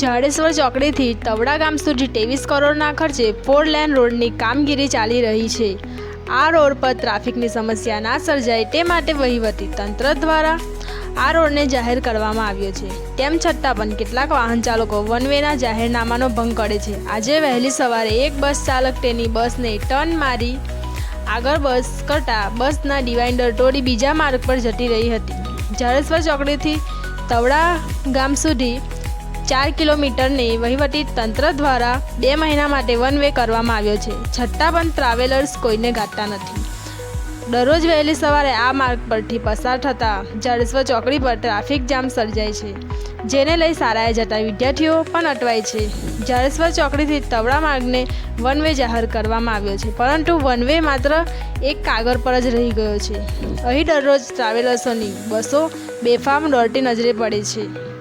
જાડેશ્વર ચોકડીથી તવડા ગામ સુધી ત્રેવીસ કરોડના ખર્ચે ફોર લેન રોડની કામગીરી ચાલી રહી છે. આ રોડ પર ટ્રાફિકની સમસ્યા ના સર્જાય તે માટે વહીવટી તંત્ર દ્વારા આ રોડને જાહેર કરવામાં આવ્યો છે. તેમ છતાં પણ કેટલાક વાહન ચાલકો વન વેના જાહેરનામાનો ભંગ કરે છે. આજે વહેલી સવારે એક બસ ચાલક તેની બસને ટર્ન મારી આગળ બસ કરતાં બસના ડિવાઇડર તોડી બીજા માર્ગ પર જતી રહી હતી. જાડેશ્વર ચોકડીથી તવડા ગામ સુધી ચાર કિલોમીટરને વહીવટી તંત્ર દ્વારા બે મહિના માટે વન વે કરવામાં આવ્યો છે. છતાં પણ ટ્રાવેલર્સ કોઈને ગાતા નથી. દરરોજ વહેલી સવારે આ માર્ગ પરથી પસાર થતાં જાડેશ્વર ચોકડી પર ટ્રાફિક જામ સર્જાય છે. જેને લઈ શાળાએ જતા વિદ્યાર્થીઓ પણ અટવાય છે. જાડેશ્વર ચોકડીથી તવડા માર્ગને વન વે જાહેર કરવામાં આવ્યો છે, પરંતુ વન વે માત્ર એક કાગળ પર જ રહી ગયો છે. અહીં દરરોજ ટ્રાવેલર્સોની બસો બેફામ દોડતી નજરે પડે છે.